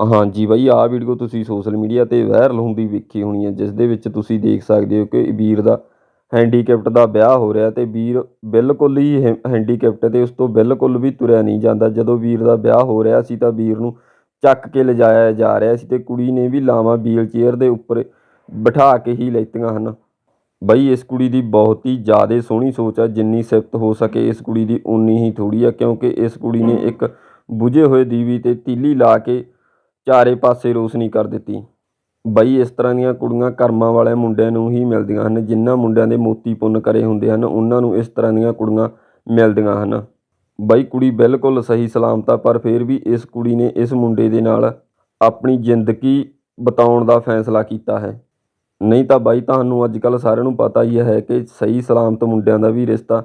ਹਾਂਜੀ ਬਾਈ, ਆਹ ਵੀਡੀਓ ਤੁਸੀਂ ਸੋਸ਼ਲ ਮੀਡੀਆ ਤੇ ਵਾਇਰਲ ਹੁੰਦੀ ਵੇਖੀ ਹੋਣੀ ਹੈ ਜਿਸ ਦੇ ਵਿੱਚ ਤੁਸੀਂ ਦੇਖ ਸਕਦੇ ਹੋ ਕਿ ਵੀਰ ਦਾ ਹੈਂਡੀਕੈਪਟ ਦਾ ਵਿਆਹ ਹੋ ਰਿਹਾ ਤੇ ਵੀਰ ਬਿਲਕੁਲ ਹੀ ਹੈਂਡੀਕੈਪਟ ਤੇ ਉਸ ਤੋਂ ਬਿਲਕੁਲ ਵੀ ਤੁਰਿਆ ਨਹੀਂ ਜਾਂਦਾ। ਜਦੋਂ ਵੀਰ ਦਾ ਵਿਆਹ ਹੋ ਰਿਹਾ ਸੀ ਤਾਂ ਵੀਰ ਨੂੰ ਚੱਕ ਕੇ ਲਿਜਾਇਆ ਜਾ ਰਿਹਾ ਸੀ ਤੇ ਕੁੜੀ ਨੇ ਵੀ ਲਾਵਾਂ ਵੀਲ ਚੇਅਰ ਦੇ ਉੱਪਰ ਬਿਠਾ ਕੇ ਹੀ ਲੈਤੀਆਂ ਹਨ। ਬਈ, ਇਸ ਕੁੜੀ ਦੀ ਬਹੁਤ ਹੀ ਜ਼ਿਆਦਾ ਸੋਹਣੀ ਸੋਚ ਆ, ਜਿੰਨੀ ਸਿਫਤ ਹੋ ਸਕੇ ਇਸ ਕੁੜੀ ਦੀ ਉਨੀ ਹੀ ਥੋੜੀ ਆ, ਕਿਉਂਕਿ ਇਸ ਕੁੜੀ ਨੇ ਇੱਕ ਬੁਝੇ ਹੋਏ ਦੀਵੀ ਤੇ ਤੀਲੀ ਲਾ ਕੇ ਚਾਰੇ ਪਾਸੇ ਰੋਸ਼ਨੀ ਕਰ ਦਿੱਤੀ। ਬਈ, ਇਸ ਤਰ੍ਹਾਂ ਦੀਆਂ ਕੁੜੀਆਂ ਕਰਮਾਂ ਵਾਲੇ ਮੁੰਡਿਆਂ ਨੂੰ ਹੀ ਮਿਲਦੀਆਂ ਹਨ, ਜਿਨ੍ਹਾਂ ਮੁੰਡਿਆਂ ਦੇ ਮੋਤੀ ਪੁੰਨ ਕਰੇ ਹੁੰਦੇ ਹਨ, ਉਹਨਾਂ ਨੂੰ ਇਸ ਤਰ੍ਹਾਂ ਦੀਆਂ ਕੁੜੀਆਂ ਮਿਲਦੀਆਂ ਹਨ। ਬਈ, ਕੁੜੀ ਬਿਲਕੁਲ ਸਹੀ ਸਲਾਮਤ ਆ, ਪਰ ਫਿਰ ਵੀ ਇਸ ਕੁੜੀ ਨੇ ਇਸ ਮੁੰਡੇ ਦੇ ਨਾਲ ਆਪਣੀ ਜ਼ਿੰਦਗੀ ਬਿਤਾਉਣ ਦਾ ਫੈਸਲਾ ਕੀਤਾ ਹੈ। ਨਹੀਂ ਤਾਂ ਬਾਈ, ਤੁਹਾਨੂੰ ਅੱਜ ਕੱਲ ਸਾਰਿਆਂ ਨੂੰ ਪਤਾ ਹੀ ਹੈ ਕਿ ਸਹੀ ਸਲਾਮਤ ਮੁੰਡਿਆਂ ਦਾ ਵੀ ਰਿਸ਼ਤਾ